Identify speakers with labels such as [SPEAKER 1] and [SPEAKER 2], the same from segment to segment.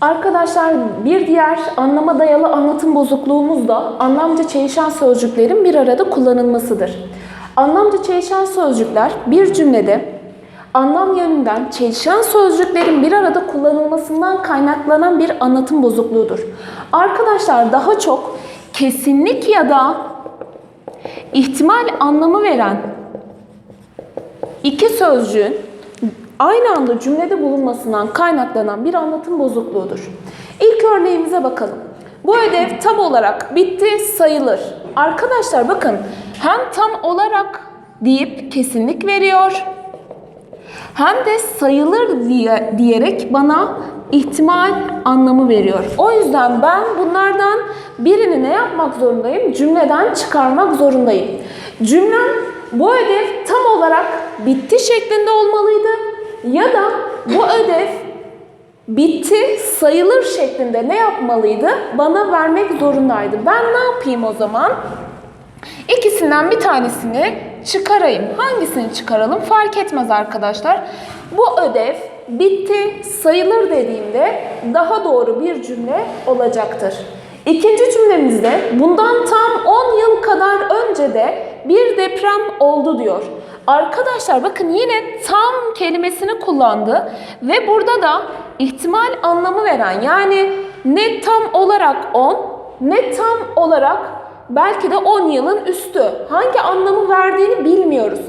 [SPEAKER 1] Arkadaşlar bir diğer anlama dayalı anlatım bozukluğumuz da anlamca çelişen sözcüklerin bir arada kullanılmasıdır. Anlamca çelişen sözcükler bir cümlede anlam yönünden çelişen sözcüklerin bir arada kullanılmasından kaynaklanan bir anlatım bozukluğudur. Arkadaşlar daha çok kesinlik ya da ihtimal anlamı veren iki sözcüğün aynı anda cümlede bulunmasından kaynaklanan bir anlatım bozukluğudur. İlk örneğimize bakalım. Bu ödev tam olarak bitti sayılır. Arkadaşlar bakın hem tam olarak deyip kesinlik veriyor hem de sayılır diye, diyerek bana ihtimal anlamı veriyor. O yüzden ben bunlardan birini ne yapmak zorundayım? Cümleden çıkarmak zorundayım. Cümlem bu ödev tam olarak bitti şeklinde olmalıydı ya da bu ödev bitti sayılır şeklinde ne yapmalıydı? Bana vermek zorundaydı. Ben ne yapayım o zaman? İkisinden bir tanesini çıkarayım. Hangisini çıkaralım fark etmez arkadaşlar. Bu ödev bitti sayılır dediğimde daha doğru bir cümle olacaktır. İkinci cümlemizde bundan tam 10 yıl kadar önce de bir deprem oldu diyor. Arkadaşlar bakın yine tam kelimesini kullandı ve burada da ihtimal anlamı veren yani ne tam olarak 10 ne tam olarak belki de 10 yılın üstü. Hangi anlamı verdiğini bilmiyoruz.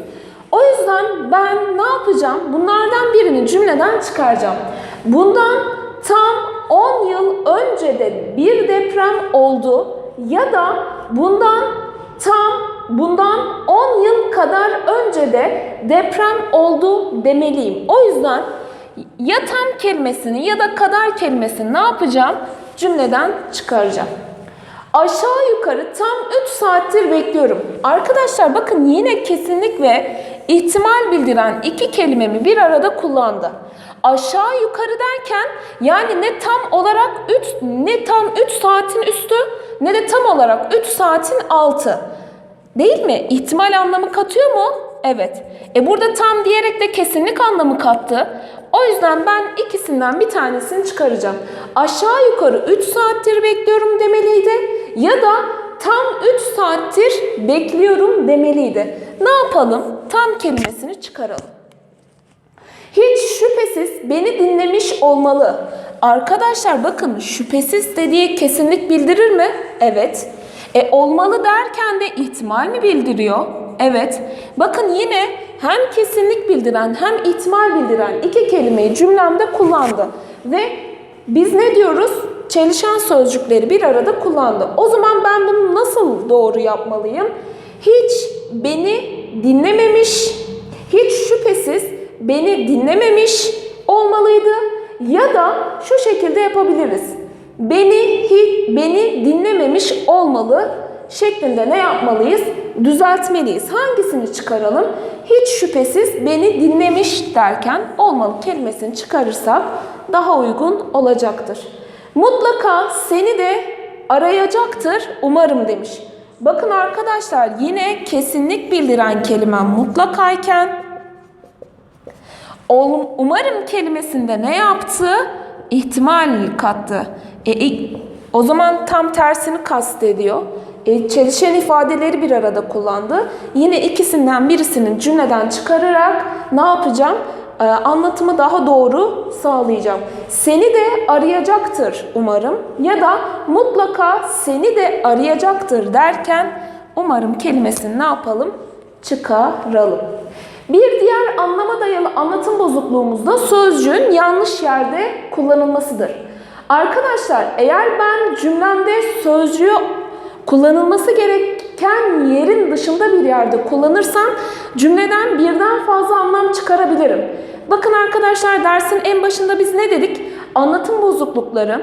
[SPEAKER 1] O yüzden ben ne yapacağım? Bunlardan birini cümleden çıkaracağım. Bundan tam 10 yıl önce de bir deprem oldu ya da bundan tam bundan 10 yıl kadar önce de deprem oldu demeliyim. O yüzden ya tam kelimesini ya da kadar kelimesini ne yapacağım? Cümleden çıkaracağım. Aşağı yukarı tam 3 saattir bekliyorum. Arkadaşlar bakın yine kesinlik ve ihtimal bildiren iki kelimemi bir arada kullandı. Aşağı yukarı derken yani ne tam olarak 3 ne tam 3 saatin üstü ne de tam olarak 3 saatin altı. Değil mi? İhtimal anlamı katıyor mu? Evet. E burada tam diyerek de kesinlik anlamı kattı. O yüzden ben ikisinden bir tanesini çıkaracağım. Aşağı yukarı 3 saattir bekliyorum demeliydi ya da tam 3 saattir bekliyorum demeliydi. Ne yapalım? Tam kelimesini çıkaralım. Hiç şüphesiz beni dinlemiş olmalı. Arkadaşlar bakın şüphesiz dediği kesinlik bildirir mi? Evet. E olmalı derken de ihtimal mi bildiriyor? Evet. Bakın yine hem kesinlik bildiren hem ihtimal bildiren iki kelimeyi cümlemde kullandı. Ve biz ne diyoruz? Çelişen sözcükleri bir arada kullandı. O zaman ben bunu nasıl doğru yapmalıyım? Hiç beni dinlememiş, hiç şüphesiz beni dinlememiş olmalıydı ya da şu şekilde yapabiliriz. Beni hiç beni dinlememiş olmalı şeklinde ne yapmalıyız? Düzeltmeliyiz. Hangisini çıkaralım? Hiç şüphesiz beni dinlemiş derken olmalı kelimesini çıkarırsak daha uygun olacaktır. Mutlaka seni de arayacaktır umarım demiş. Bakın arkadaşlar yine kesinlik bildiren kelimem mutlakayken umarım kelimesinde ne yaptı? İhtimal kattı. E, o zaman tam tersini kastediyor. E, çelişen ifadeleri bir arada kullandı. Yine ikisinden birisinin cümleden çıkararak ne yapacağım? E, anlatımı daha doğru sağlayacağım. Seni de arayacaktır umarım ya da mutlaka seni de arayacaktır derken umarım kelimesini ne yapalım? Çıkaralım. Bir diğer anlama dayalı anlatım bozukluğumuzda sözcüğün yanlış yerde kullanılmasıdır. Arkadaşlar eğer ben cümlemde sözcüğü kullanılması gereken yerin dışında bir yerde kullanırsam cümleden birden fazla anlam çıkarabilirim. Bakın arkadaşlar dersin en başında biz ne dedik? Anlatım bozuklukları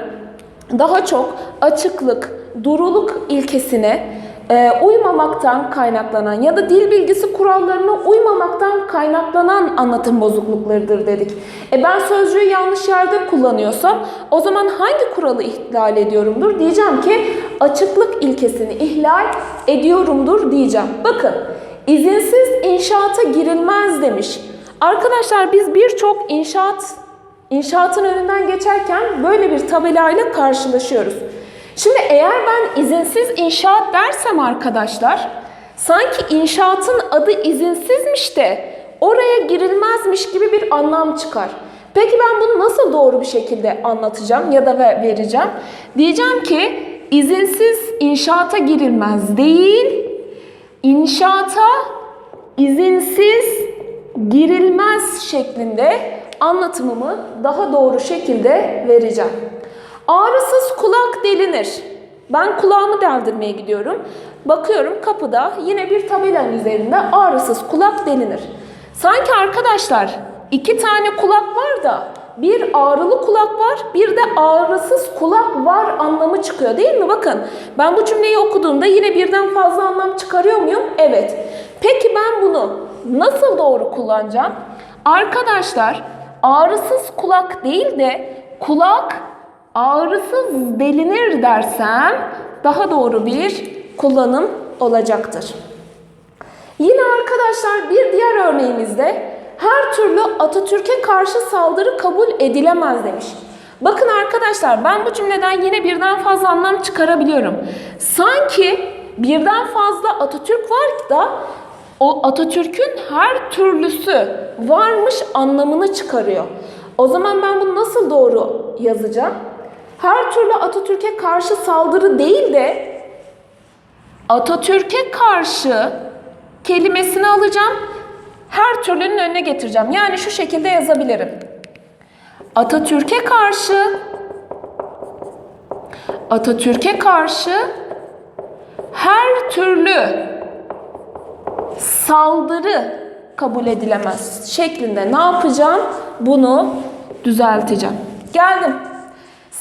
[SPEAKER 1] daha çok açıklık, duruluk ilkesine e, uymamaktan kaynaklanan ya da dil bilgisi kurallarına uymamaktan kaynaklanan anlatım bozukluklarıdır dedik. E ben sözcüğü yanlış yerde kullanıyorsam o zaman hangi kuralı ihlal ediyorumdur? Diyeceğim ki açıklık ilkesini ihlal ediyorumdur diyeceğim. Bakın izinsiz inşaata girilmez demiş. Arkadaşlar biz birçok inşaat İnşaatın önünden geçerken böyle bir tabelayla karşılaşıyoruz. Şimdi eğer ben izinsiz inşaat dersem arkadaşlar, sanki inşaatın adı izinsizmiş de oraya girilmezmiş gibi bir anlam çıkar. Peki ben bunu nasıl doğru bir şekilde anlatacağım ya da ve- vereceğim? Diyeceğim ki izinsiz inşaata girilmez değil, inşaata izinsiz girilmez şeklinde anlatımımı daha doğru şekilde vereceğim. Ağrısız kulak delinir. Ben kulağımı deldirmeye gidiyorum. Bakıyorum kapıda yine bir tabelanın üzerinde ağrısız kulak delinir. Sanki arkadaşlar iki tane kulak var da bir ağrılı kulak var, bir de ağrısız kulak var anlamı çıkıyor değil mi? Bakın ben bu cümleyi okuduğumda yine birden fazla anlam çıkarıyor muyum? Evet. Peki ben bunu nasıl doğru kullanacağım? Arkadaşlar ağrısız kulak değil de kulak ağrısız delinir dersem daha doğru bir kullanım olacaktır. Yine arkadaşlar bir diğer örneğimizde her türlü Atatürk'e karşı saldırı kabul edilemez demiş. Bakın arkadaşlar ben bu cümleden yine birden fazla anlam çıkarabiliyorum. Sanki birden fazla Atatürk var da o Atatürk'ün her türlüsü varmış anlamını çıkarıyor. O zaman ben bunu nasıl doğru yazacağım? Her türlü Atatürk'e karşı saldırı değil de Atatürk'e karşı kelimesini alacağım. Her türlünün önüne getireceğim. Yani şu şekilde yazabilirim. Atatürk'e karşı Atatürk'e karşı her türlü saldırı kabul edilemez şeklinde ne yapacağım? Bunu düzelteceğim. Geldim.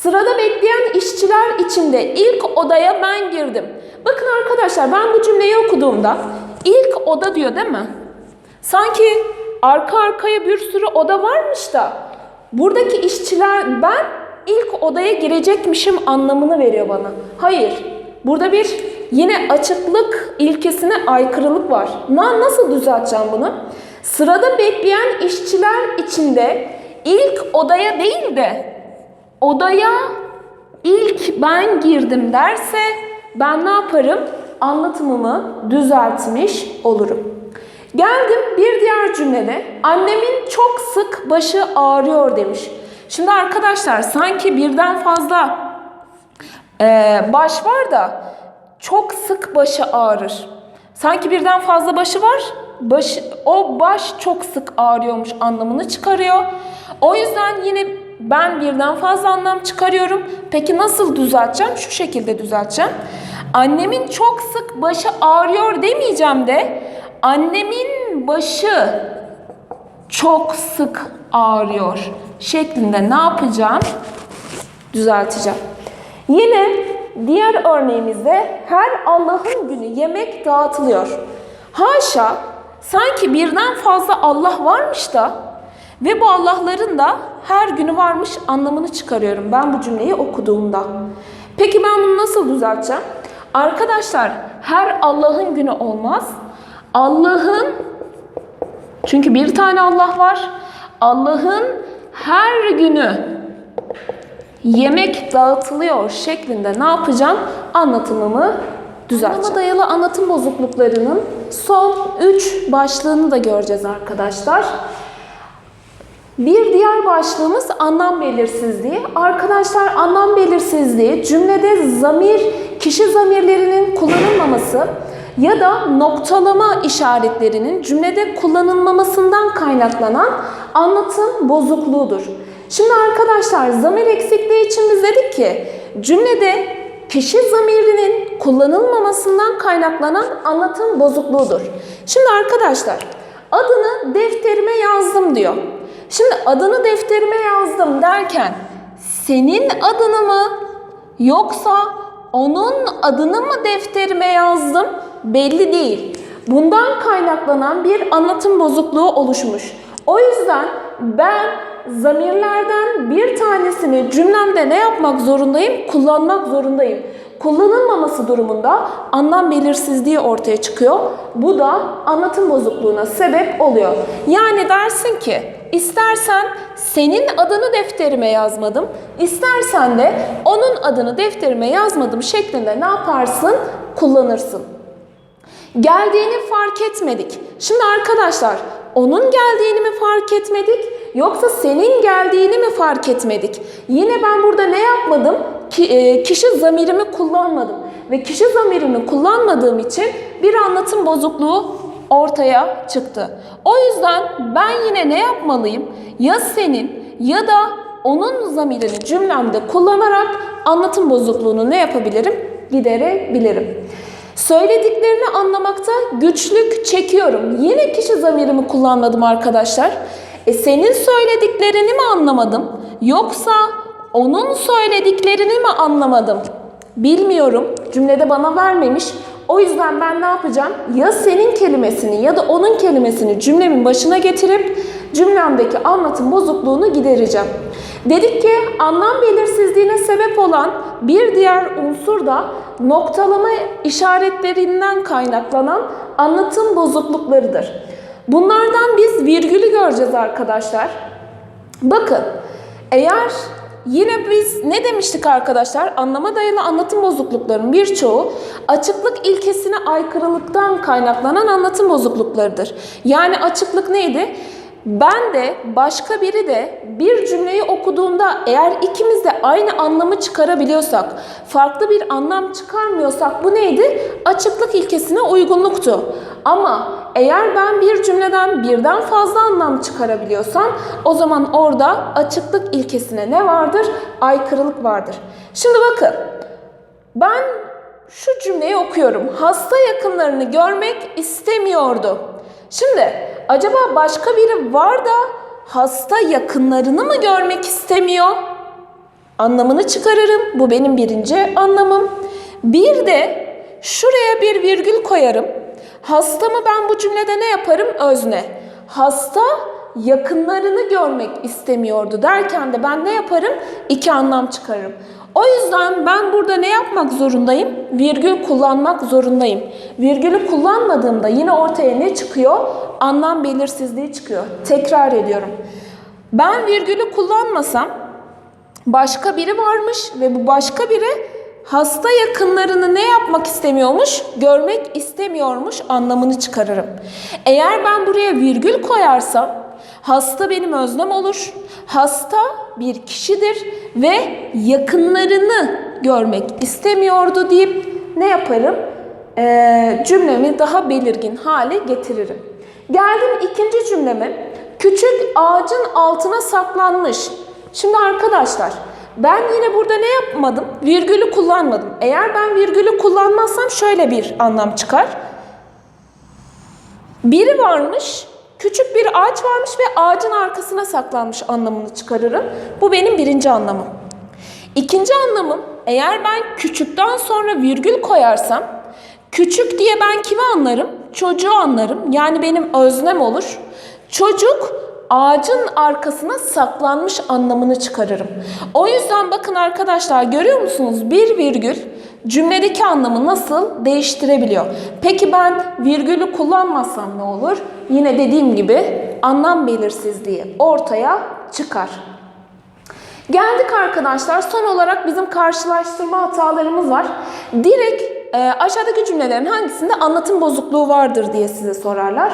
[SPEAKER 1] Sırada bekleyen işçiler içinde ilk odaya ben girdim. Bakın arkadaşlar ben bu cümleyi okuduğumda ilk oda diyor değil mi? Sanki arka arkaya bir sürü oda varmış da buradaki işçiler ben ilk odaya girecekmişim anlamını veriyor bana. Hayır. Burada bir yine açıklık ilkesine aykırılık var. Na, nasıl düzelteceğim bunu? Sırada bekleyen işçiler içinde ilk odaya değil de odaya ilk ben girdim derse ben ne yaparım? Anlatımımı düzeltmiş olurum. Geldim bir diğer cümlede annemin çok sık başı ağrıyor demiş. Şimdi arkadaşlar sanki birden fazla e, baş var da çok sık başı ağrır. Sanki birden fazla başı var. Baş, o baş çok sık ağrıyormuş anlamını çıkarıyor. O yüzden yine ben birden fazla anlam çıkarıyorum. Peki nasıl düzelteceğim? Şu şekilde düzelteceğim. Annemin çok sık başı ağrıyor demeyeceğim de annemin başı çok sık ağrıyor şeklinde ne yapacağım? Düzelteceğim. Yine diğer örneğimizde her Allah'ın günü yemek dağıtılıyor. Haşa sanki birden fazla Allah varmış da ve bu Allah'ların da her günü varmış anlamını çıkarıyorum ben bu cümleyi okuduğumda. Peki ben bunu nasıl düzelteceğim? Arkadaşlar her Allah'ın günü olmaz. Allah'ın çünkü bir tane Allah var. Allah'ın her günü yemek dağıtılıyor şeklinde ne yapacağım? Anlatımımı düzelteceğim. Anlama dayalı anlatım bozukluklarının son 3 başlığını da göreceğiz arkadaşlar. Bir diğer başlığımız anlam belirsizliği. Arkadaşlar anlam belirsizliği cümlede zamir, kişi zamirlerinin kullanılmaması ya da noktalama işaretlerinin cümlede kullanılmamasından kaynaklanan anlatım bozukluğudur. Şimdi arkadaşlar zamir eksikliği için biz dedik ki cümlede kişi zamirinin kullanılmamasından kaynaklanan anlatım bozukluğudur. Şimdi arkadaşlar adını defterime yazdım diyor. Şimdi adını defterime yazdım derken senin adını mı yoksa onun adını mı defterime yazdım belli değil. Bundan kaynaklanan bir anlatım bozukluğu oluşmuş. O yüzden ben zamirlerden bir tanesini cümlemde ne yapmak zorundayım? Kullanmak zorundayım. Kullanılmaması durumunda anlam belirsizliği ortaya çıkıyor. Bu da anlatım bozukluğuna sebep oluyor. Yani dersin ki istersen senin adını defterime yazmadım, istersen de onun adını defterime yazmadım şeklinde ne yaparsın? Kullanırsın. Geldiğini fark etmedik. Şimdi arkadaşlar onun geldiğini mi fark etmedik yoksa senin geldiğini mi fark etmedik? Yine ben burada ne yapmadım? Ki, e, kişi zamirimi kullanmadım. Ve kişi zamirini kullanmadığım için bir anlatım bozukluğu ortaya çıktı. O yüzden ben yine ne yapmalıyım? Ya senin ya da onun zamirini cümlemde kullanarak anlatım bozukluğunu ne yapabilirim? Giderebilirim. Söylediklerini anlamakta güçlük çekiyorum. Yine kişi zamirimi kullanmadım arkadaşlar. E senin söylediklerini mi anlamadım? Yoksa onun söylediklerini mi anlamadım? Bilmiyorum. Cümlede bana vermemiş. O yüzden ben ne yapacağım? Ya senin kelimesini ya da onun kelimesini cümlemin başına getirip cümlemdeki anlatım bozukluğunu gidereceğim. Dedik ki anlam belirsizliğine sebep olan bir diğer unsur da noktalama işaretlerinden kaynaklanan anlatım bozukluklarıdır. Bunlardan biz virgülü göreceğiz arkadaşlar. Bakın eğer yine biz ne demiştik arkadaşlar? Anlama dayalı anlatım bozukluklarının birçoğu açıklık ilkesine aykırılıktan kaynaklanan anlatım bozukluklarıdır. Yani açıklık neydi? Ben de başka biri de bir cümleyi okuduğunda eğer ikimiz de aynı anlamı çıkarabiliyorsak, farklı bir anlam çıkarmıyorsak bu neydi? Açıklık ilkesine uygunluktu. Ama eğer ben bir cümleden birden fazla anlam çıkarabiliyorsam o zaman orada açıklık ilkesine ne vardır? Aykırılık vardır. Şimdi bakın ben şu cümleyi okuyorum. Hasta yakınlarını görmek istemiyordu. Şimdi acaba başka biri var da hasta yakınlarını mı görmek istemiyor? Anlamını çıkarırım. Bu benim birinci anlamım. Bir de şuraya bir virgül koyarım. Hastamı ben bu cümlede ne yaparım? Özne. Hasta yakınlarını görmek istemiyordu derken de ben ne yaparım? İki anlam çıkarırım. O yüzden ben burada ne yapmak zorundayım? Virgül kullanmak zorundayım. Virgülü kullanmadığımda yine ortaya ne çıkıyor? Anlam belirsizliği çıkıyor. Tekrar ediyorum. Ben virgülü kullanmasam başka biri varmış ve bu başka biri hasta yakınlarını ne yapmak istemiyormuş? Görmek istemiyormuş anlamını çıkarırım. Eğer ben buraya virgül koyarsam hasta benim öznem olur. Hasta bir kişidir ve yakınlarını görmek istemiyordu deyip ne yaparım? Ee, cümlemi daha belirgin hale getiririm. Geldim ikinci cümleme. Küçük ağacın altına saklanmış. Şimdi arkadaşlar ben yine burada ne yapmadım? Virgülü kullanmadım. Eğer ben virgülü kullanmazsam şöyle bir anlam çıkar. Biri varmış, küçük bir ağaç varmış ve ağacın arkasına saklanmış anlamını çıkarırım. Bu benim birinci anlamım. İkinci anlamım, eğer ben küçükten sonra virgül koyarsam, küçük diye ben kimi anlarım? Çocuğu anlarım. Yani benim öznem olur. Çocuk ağacın arkasına saklanmış anlamını çıkarırım. O yüzden bakın arkadaşlar görüyor musunuz? Bir virgül cümledeki anlamı nasıl değiştirebiliyor? Peki ben virgülü kullanmazsam ne olur? Yine dediğim gibi anlam belirsizliği ortaya çıkar. Geldik arkadaşlar. Son olarak bizim karşılaştırma hatalarımız var. Direkt e, aşağıdaki cümlelerin hangisinde anlatım bozukluğu vardır diye size sorarlar.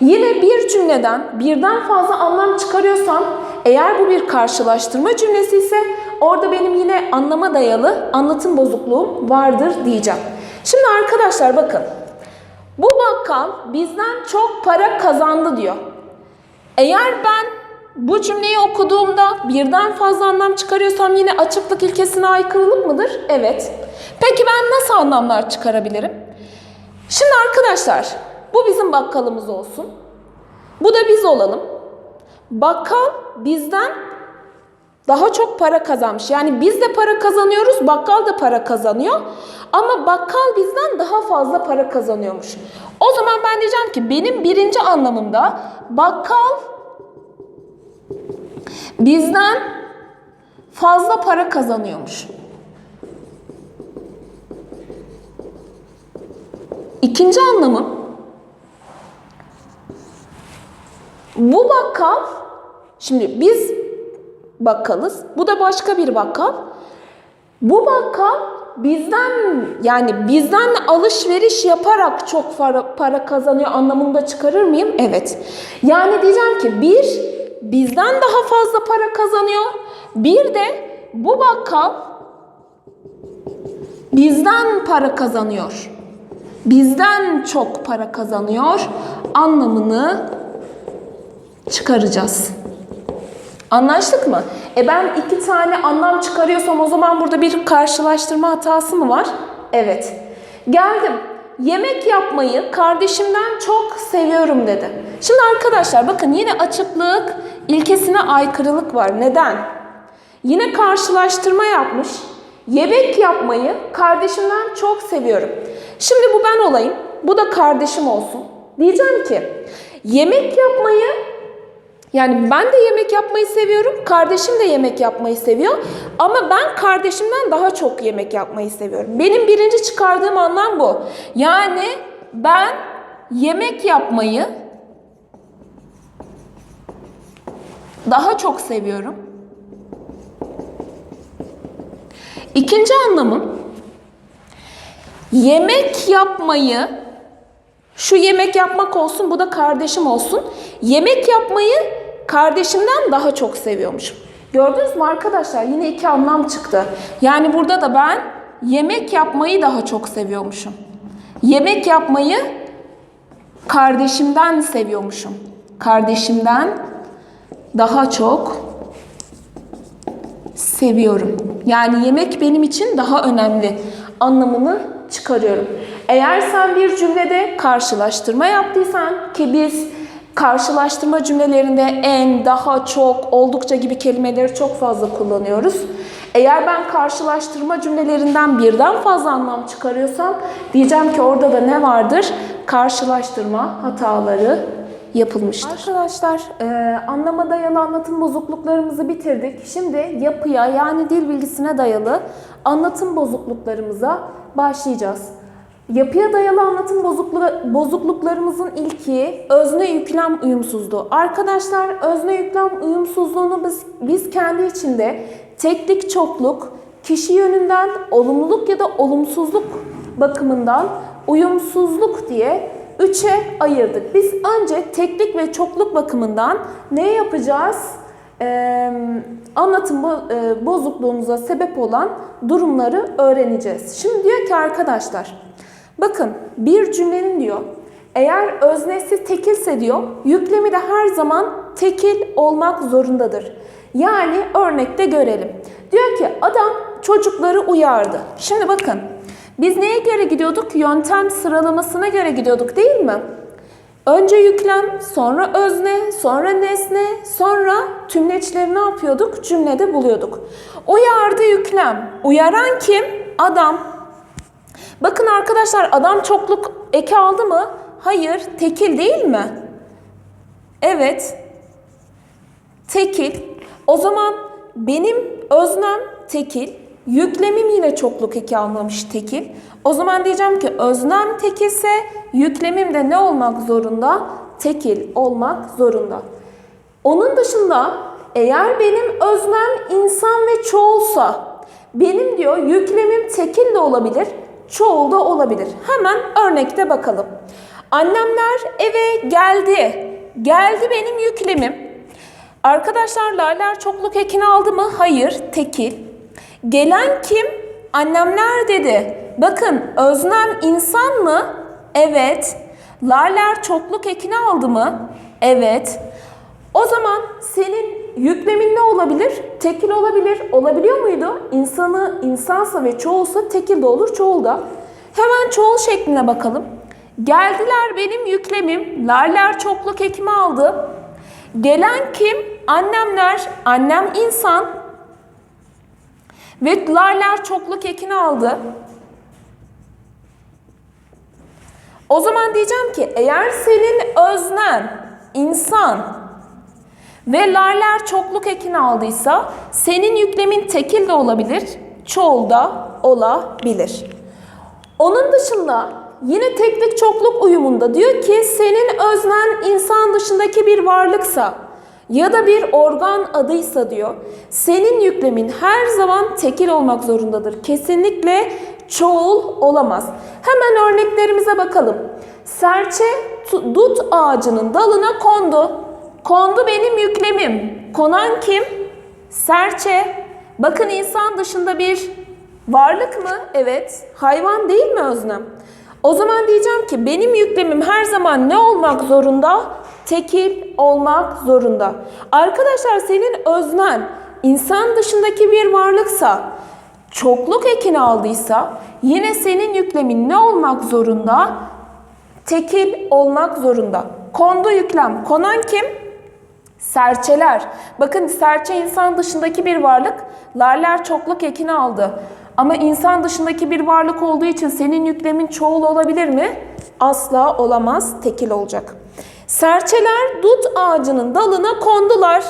[SPEAKER 1] Yine bir cümleden birden fazla anlam çıkarıyorsam eğer bu bir karşılaştırma cümlesi ise orada benim yine anlama dayalı anlatım bozukluğum vardır diyeceğim. Şimdi arkadaşlar bakın. Bu bakkal bizden çok para kazandı diyor. Eğer ben bu cümleyi okuduğumda birden fazla anlam çıkarıyorsam yine açıklık ilkesine aykırılık mıdır? Evet. Peki ben nasıl anlamlar çıkarabilirim? Şimdi arkadaşlar bu bizim bakkalımız olsun. Bu da biz olalım. Bakkal bizden daha çok para kazanmış. Yani biz de para kazanıyoruz, bakkal da para kazanıyor. Ama bakkal bizden daha fazla para kazanıyormuş. O zaman ben diyeceğim ki benim birinci anlamımda bakkal bizden fazla para kazanıyormuş. İkinci anlamı bu bakkal Şimdi biz bakkalız. Bu da başka bir bakkal. Bu bakkal bizden yani bizden alışveriş yaparak çok para, para kazanıyor anlamında çıkarır mıyım? Evet. Yani diyeceğim ki bir bizden daha fazla para kazanıyor. Bir de bu bakkal bizden para kazanıyor. Bizden çok para kazanıyor anlamını çıkaracağız. Anlaştık mı? E ben iki tane anlam çıkarıyorsam o zaman burada bir karşılaştırma hatası mı var? Evet. Geldim. Yemek yapmayı kardeşimden çok seviyorum dedi. Şimdi arkadaşlar bakın yine açıklık ilkesine aykırılık var. Neden? Yine karşılaştırma yapmış. Yemek yapmayı kardeşimden çok seviyorum. Şimdi bu ben olayım. Bu da kardeşim olsun. Diyeceğim ki yemek yapmayı yani ben de yemek yapmayı seviyorum. Kardeşim de yemek yapmayı seviyor. Ama ben kardeşimden daha çok yemek yapmayı seviyorum. Benim birinci çıkardığım anlam bu. Yani ben yemek yapmayı daha çok seviyorum. İkinci anlamım yemek yapmayı şu yemek yapmak olsun, bu da kardeşim olsun. Yemek yapmayı kardeşimden daha çok seviyormuşum. Gördünüz mü arkadaşlar? Yine iki anlam çıktı. Yani burada da ben yemek yapmayı daha çok seviyormuşum. Yemek yapmayı kardeşimden seviyormuşum. Kardeşimden daha çok seviyorum. Yani yemek benim için daha önemli anlamını çıkarıyorum. Eğer sen bir cümlede karşılaştırma yaptıysan ki biz karşılaştırma cümlelerinde en, daha, çok, oldukça gibi kelimeleri çok fazla kullanıyoruz. Eğer ben karşılaştırma cümlelerinden birden fazla anlam çıkarıyorsam diyeceğim ki orada da ne vardır? Karşılaştırma hataları yapılmıştır. Arkadaşlar e, anlama dayalı anlatım bozukluklarımızı bitirdik. Şimdi yapıya yani dil bilgisine dayalı anlatım bozukluklarımıza başlayacağız. Yapıya dayalı anlatım bozuklu- bozukluklarımızın ilki özne yüklem uyumsuzluğu. Arkadaşlar özne yüklem uyumsuzluğunu biz, biz kendi içinde teklik çokluk, kişi yönünden olumluluk ya da olumsuzluk bakımından uyumsuzluk diye üçe ayırdık. Biz önce teklik ve çokluk bakımından ne yapacağız? Ee, anlatım bo- bozukluğumuza sebep olan durumları öğreneceğiz. Şimdi diyor ki arkadaşlar, bakın bir cümlenin diyor, eğer öznesi tekilse diyor, yüklemi de her zaman tekil olmak zorundadır. Yani örnekte görelim. Diyor ki adam çocukları uyardı. Şimdi bakın, biz neye göre gidiyorduk? Yöntem sıralamasına göre gidiyorduk değil mi? Önce yüklem, sonra özne, sonra nesne, sonra tümleçleri ne yapıyorduk? Cümlede buluyorduk. Uyardı yüklem. Uyaran kim? Adam. Bakın arkadaşlar adam çokluk eki aldı mı? Hayır, tekil değil mi? Evet. Tekil. O zaman benim öznem tekil, yüklemim yine çokluk eki almamış tekil. O zaman diyeceğim ki öznem tekilse yüklemim de ne olmak zorunda? Tekil olmak zorunda. Onun dışında eğer benim öznem insan ve çoğulsa benim diyor yüklemim tekil de olabilir, çoğul da olabilir. Hemen örnekte bakalım. Annemler eve geldi. Geldi benim yüklemim. Arkadaşlar laler çokluk ekini aldı mı? Hayır, tekil. Gelen kim? Annemler dedi. Bakın öznem insan mı? Evet. Laler çokluk ekini aldı mı? Evet. O zaman senin yüklemin ne olabilir? Tekil olabilir. Olabiliyor muydu? İnsanı insansa ve çoğulsa tekil de olur, çoğul da. Hemen çoğul şekline bakalım. Geldiler benim yüklemim. Laler çokluk ekimi aldı. Gelen kim? Annemler. Annem insan. Ve larlar çokluk ekini aldı. O zaman diyeceğim ki eğer senin öznen insan ve larlar çokluk ekini aldıysa senin yüklemin tekil de olabilir, çoğul da olabilir. Onun dışında yine teklik çokluk uyumunda diyor ki senin öznen insan dışındaki bir varlıksa ya da bir organ adıysa diyor. Senin yüklemin her zaman tekil olmak zorundadır. Kesinlikle çoğul olamaz. Hemen örneklerimize bakalım. Serçe dut ağacının dalına kondu. Kondu benim yüklemim. Konan kim? Serçe. Bakın insan dışında bir varlık mı? Evet. Hayvan değil mi öznem? O zaman diyeceğim ki benim yüklemim her zaman ne olmak zorunda? Tekil olmak zorunda. Arkadaşlar senin öznen insan dışındaki bir varlıksa, çokluk ekini aldıysa yine senin yüklemin ne olmak zorunda? Tekil olmak zorunda. Kondu yüklem. Konan kim? Serçeler. Bakın serçe insan dışındaki bir varlık. Larler çokluk ekini aldı. Ama insan dışındaki bir varlık olduğu için senin yüklemin çoğul olabilir mi? Asla olamaz, tekil olacak. Serçeler dut ağacının dalına kondular.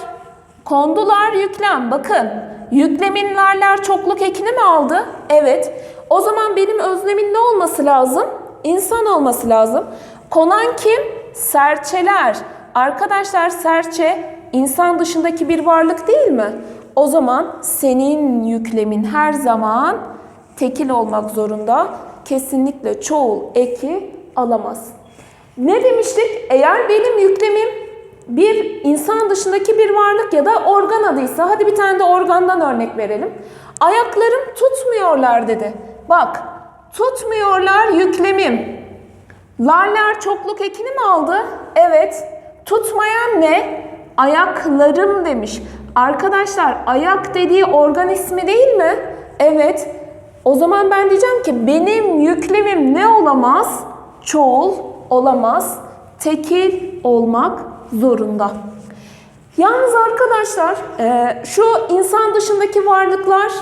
[SPEAKER 1] Kondular yüklem. Bakın yüklemin larler çokluk ekini mi aldı? Evet. O zaman benim öznemin ne olması lazım? İnsan olması lazım. Konan kim? Serçeler. Arkadaşlar serçe insan dışındaki bir varlık değil mi? O zaman senin yüklemin her zaman tekil olmak zorunda. Kesinlikle çoğul eki alamaz. Ne demiştik? Eğer benim yüklemim bir insan dışındaki bir varlık ya da organ adıysa hadi bir tane de organdan örnek verelim. Ayaklarım tutmuyorlar dedi. Bak tutmuyorlar yüklemim. Larlar çokluk ekini mi aldı? Evet. Tutmayan ne? Ayaklarım demiş. Arkadaşlar ayak dediği organ ismi değil mi? Evet. O zaman ben diyeceğim ki benim yüklemim ne olamaz? Çoğul olamaz. Tekil olmak zorunda. Yalnız arkadaşlar e, şu insan dışındaki varlıklar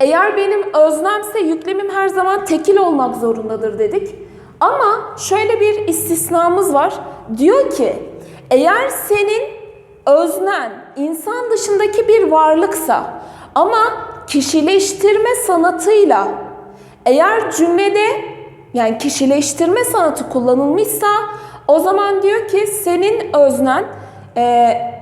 [SPEAKER 1] eğer benim öznemse yüklemim her zaman tekil olmak zorundadır dedik. Ama şöyle bir istisnamız var. Diyor ki eğer senin öznen insan dışındaki bir varlıksa ama kişileştirme sanatıyla eğer cümlede yani kişileştirme sanatı kullanılmışsa o zaman diyor ki senin öznen e,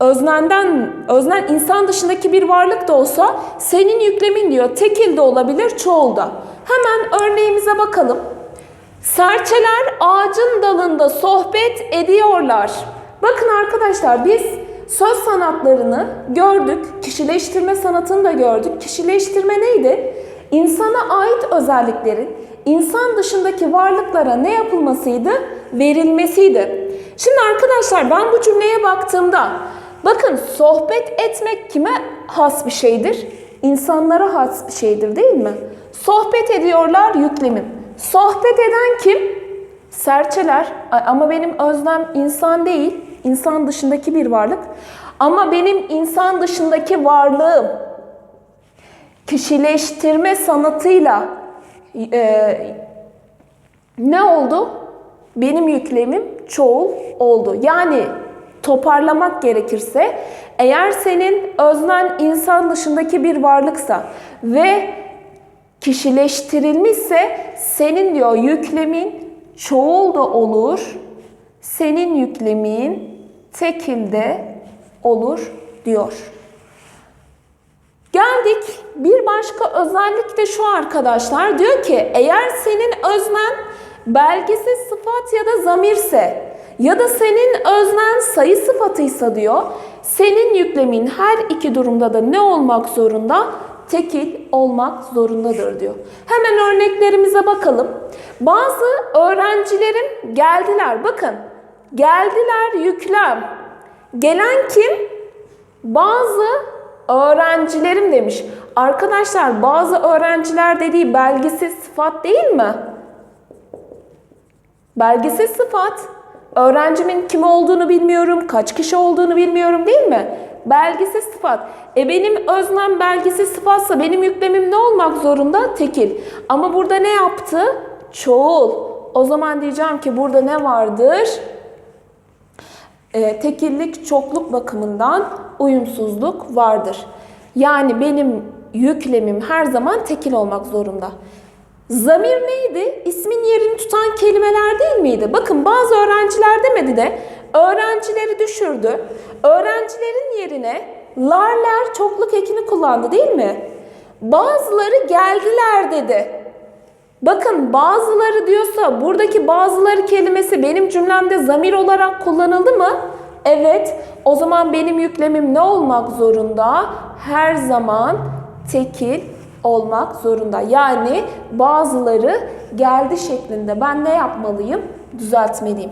[SPEAKER 1] öznenden, öznen insan dışındaki bir varlık da olsa senin yüklemin diyor tekil de olabilir çoğul da. Hemen örneğimize bakalım. Serçeler ağacın dalında sohbet ediyorlar. Bakın arkadaşlar biz söz sanatlarını gördük, kişileştirme sanatını da gördük. Kişileştirme neydi? İnsana ait özelliklerin insan dışındaki varlıklara ne yapılmasıydı? Verilmesiydi. Şimdi arkadaşlar ben bu cümleye baktığımda bakın sohbet etmek kime has bir şeydir? İnsanlara has bir şeydir değil mi? Sohbet ediyorlar yüklemim. Sohbet eden kim? Serçeler ama benim özlem insan değil, insan dışındaki bir varlık. Ama benim insan dışındaki varlığım kişileştirme sanatıyla e, ne oldu? Benim yüklemim çoğul oldu. Yani toparlamak gerekirse eğer senin öznen insan dışındaki bir varlıksa ve kişileştirilmişse senin diyor yüklemin çoğul da olur. Senin yüklemin tekil de olur diyor. Geldik bir başka özellik de şu arkadaşlar. Diyor ki eğer senin öznen belgesiz sıfat ya da zamirse ya da senin öznen sayı sıfatıysa diyor senin yüklemin her iki durumda da ne olmak zorunda? Tekil olmak zorundadır diyor. Hemen örneklerimize bakalım. Bazı öğrencilerim geldiler. Bakın geldiler yüklem. Gelen kim? Bazı öğrencilerim demiş. Arkadaşlar bazı öğrenciler dediği belgesiz sıfat değil mi? Belgesiz sıfat. Öğrencimin kim olduğunu bilmiyorum, kaç kişi olduğunu bilmiyorum değil mi? Belgesiz sıfat. E benim öznem belgesiz sıfatsa benim yüklemim ne olmak zorunda? Tekil. Ama burada ne yaptı? Çoğul. O zaman diyeceğim ki burada ne vardır? e, tekillik çokluk bakımından uyumsuzluk vardır. Yani benim yüklemim her zaman tekil olmak zorunda. Zamir neydi? İsmin yerini tutan kelimeler değil miydi? Bakın bazı öğrenciler demedi de öğrencileri düşürdü. Öğrencilerin yerine larler çokluk ekini kullandı değil mi? Bazıları geldiler dedi. Bakın bazıları diyorsa buradaki bazıları kelimesi benim cümlemde zamir olarak kullanıldı mı? Evet. O zaman benim yüklemim ne olmak zorunda? Her zaman tekil olmak zorunda. Yani bazıları geldi şeklinde ben ne yapmalıyım? Düzeltmeliyim.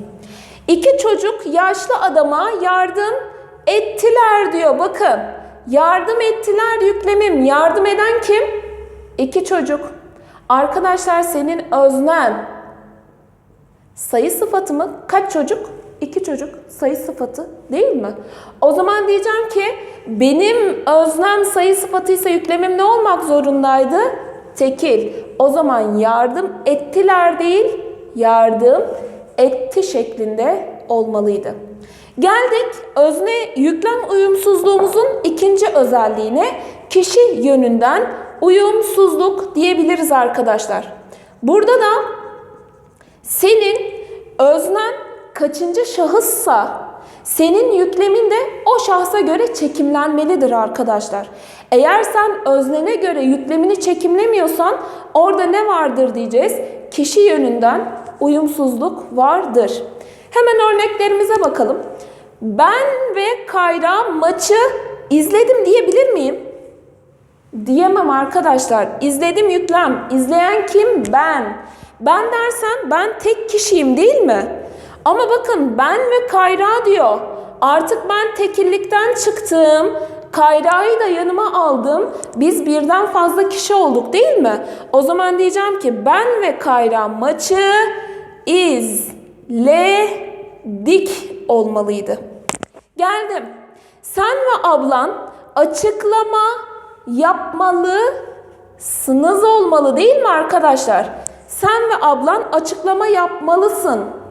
[SPEAKER 1] İki çocuk yaşlı adama yardım ettiler diyor. Bakın yardım ettiler yüklemim. Yardım eden kim? İki çocuk. Arkadaşlar senin öznen sayı sıfatı mı? Kaç çocuk? İki çocuk sayı sıfatı değil mi? O zaman diyeceğim ki benim öznem sayı sıfatıysa yüklemim ne olmak zorundaydı? Tekil. O zaman yardım ettiler değil, yardım etti şeklinde olmalıydı. Geldik özne yüklem uyumsuzluğumuzun ikinci özelliğine kişi yönünden uyumsuzluk diyebiliriz arkadaşlar. Burada da senin öznen kaçıncı şahıssa senin yüklemin de o şahsa göre çekimlenmelidir arkadaşlar. Eğer sen öznene göre yüklemini çekimlemiyorsan orada ne vardır diyeceğiz? Kişi yönünden uyumsuzluk vardır. Hemen örneklerimize bakalım. Ben ve Kayra maçı izledim diyebilir miyim? Diyemem arkadaşlar. İzledim yüklem. İzleyen kim? Ben. Ben dersen ben tek kişiyim değil mi? Ama bakın ben ve Kayra diyor. Artık ben tekillikten çıktım. Kayra'yı da yanıma aldım. Biz birden fazla kişi olduk değil mi? O zaman diyeceğim ki ben ve Kayra maçı izledik olmalıydı. Geldim. Sen ve ablan açıklama yapmalısınız olmalı değil mi arkadaşlar? Sen ve ablan açıklama yapmalısın.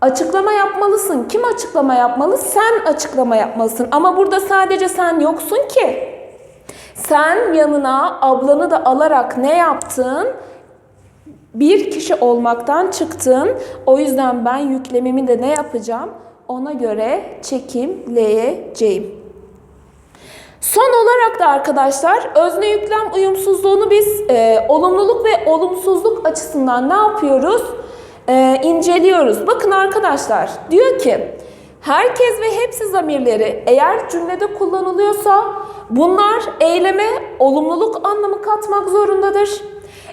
[SPEAKER 1] Açıklama yapmalısın. Kim açıklama yapmalı? Sen açıklama yapmalısın. Ama burada sadece sen yoksun ki. Sen yanına ablanı da alarak ne yaptın? Bir kişi olmaktan çıktın. O yüzden ben yüklemimi de ne yapacağım? Ona göre çekimleyeceğim. Son olarak da arkadaşlar özne yüklem uyumsuzluğunu biz e, olumluluk ve olumsuzluk açısından ne yapıyoruz? E, inceliyoruz. Bakın arkadaşlar diyor ki herkes ve hepsi zamirleri eğer cümlede kullanılıyorsa bunlar eyleme olumluluk anlamı katmak zorundadır.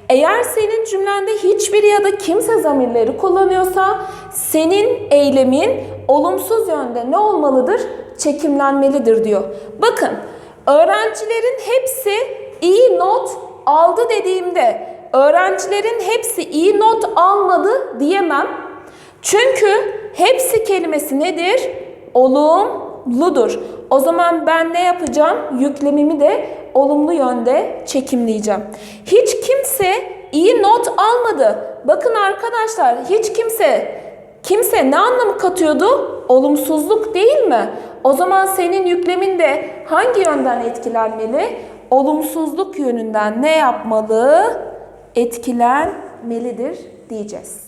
[SPEAKER 1] Eğer senin cümlende hiçbiri ya da kimse zamirleri kullanıyorsa senin eylemin olumsuz yönde ne olmalıdır? Çekimlenmelidir diyor. Bakın öğrencilerin hepsi iyi not aldı dediğimde öğrencilerin hepsi iyi not almadı diyemem. Çünkü hepsi kelimesi nedir? Olumludur. O zaman ben ne yapacağım? Yüklemimi de olumlu yönde çekimleyeceğim. Hiç kimse iyi not almadı. Bakın arkadaşlar hiç kimse kimse ne anlamı katıyordu? Olumsuzluk değil mi? O zaman senin yüklemin de hangi yönden etkilenmeli? Olumsuzluk yönünden ne yapmalı? Etkilenmelidir diyeceğiz.